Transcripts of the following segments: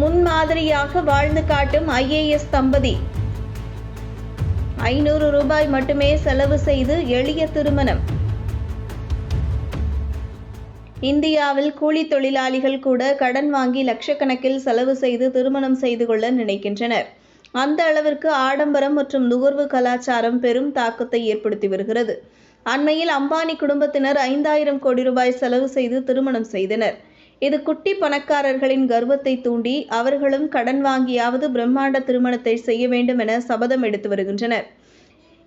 முன்மாதிரியாக வாழ்ந்து காட்டும் ஐஏஎஸ் தம்பதி. ஐநூறு ரூபாய் மட்டுமே செலவு செய்து எளிய திருமணம். இந்தியாவில் கூலி தொழிலாளிகள் கூட கடன் வாங்கி லட்சக்கணக்கில் செலவு செய்து திருமணம் செய்து கொள்ள நினைக்கின்றனர். அந்த அளவிற்கு ஆடம்பரம் மற்றும் நுகர்வு கலாச்சாரம் பெரும் தாக்கத்தை ஏற்படுத்தி வருகிறது. அண்மையில் அம்பானி குடும்பத்தினர் ஐந்தாயிரம் கோடி ரூபாய் செலவு செய்து திருமணம் செய்தனர். இது குட்டி பணக்காரர்களின் கர்வத்தை தூண்டி அவர்களும் கடன் வாங்கியாவது பிரம்மாண்ட திருமணத்தை செய்ய வேண்டும் என சபதம் எடுத்து வருகின்றனர்.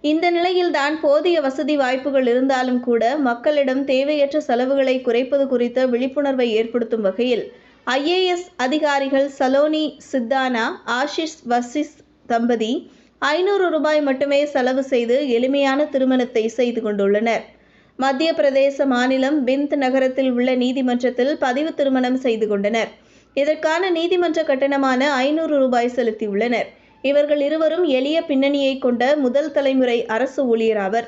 இந்த நிலையில்தான் போதிய வசதி வாய்ப்புகள் இருந்தாலும் கூட மக்களிடம் தேவையற்ற செலவுகளை குறைப்பது குறித்த விழிப்புணர்வை ஏற்படுத்தும் வகையில் ஐஏஎஸ் அதிகாரிகள் சலோனி சித்தானா ஆஷிஷ் வசிஸ் தம்பதி ஐநூறு ரூபாய் மட்டுமே செலவு செய்து எளிமையான திருமணத்தை செய்து கொண்டுள்ளனர். மத்திய பிரதேச மாநிலம் பிந்த் நகரத்தில் உள்ள நீதிமன்றத்தில் பதிவு திருமணம் செய்து கொண்டனர். இதற்கான நீதிமன்ற கட்டணமான ஐநூறு ரூபாய் செலுத்தியுள்ளனர். இவர்கள் இருவரும் எளிய பின்னணியை கொண்ட முதல் தலைமுறை அரசு ஊழியராவர்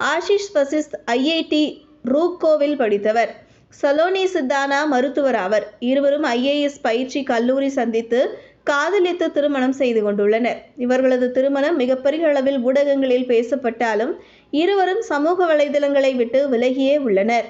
ஆஷிஷ் வசிஸ்த் ஐஐடி ரூக்கோவில் படித்தவர். சலோனி சித்தானா மருத்துவர் ஆவர். இருவரும் ஐஏஎஸ் பயிற்சி கல்லூரி சந்தித்து காதலித்து திருமணம் செய்து கொண்டுள்ளனர். இவர்களது திருமணம் மிகப்பெரிய அளவில் ஊடகங்களில் பேசப்பட்டாலும் இருவரும் சமூக வலைதளங்களை விட்டு விலகியே உள்ளனர்.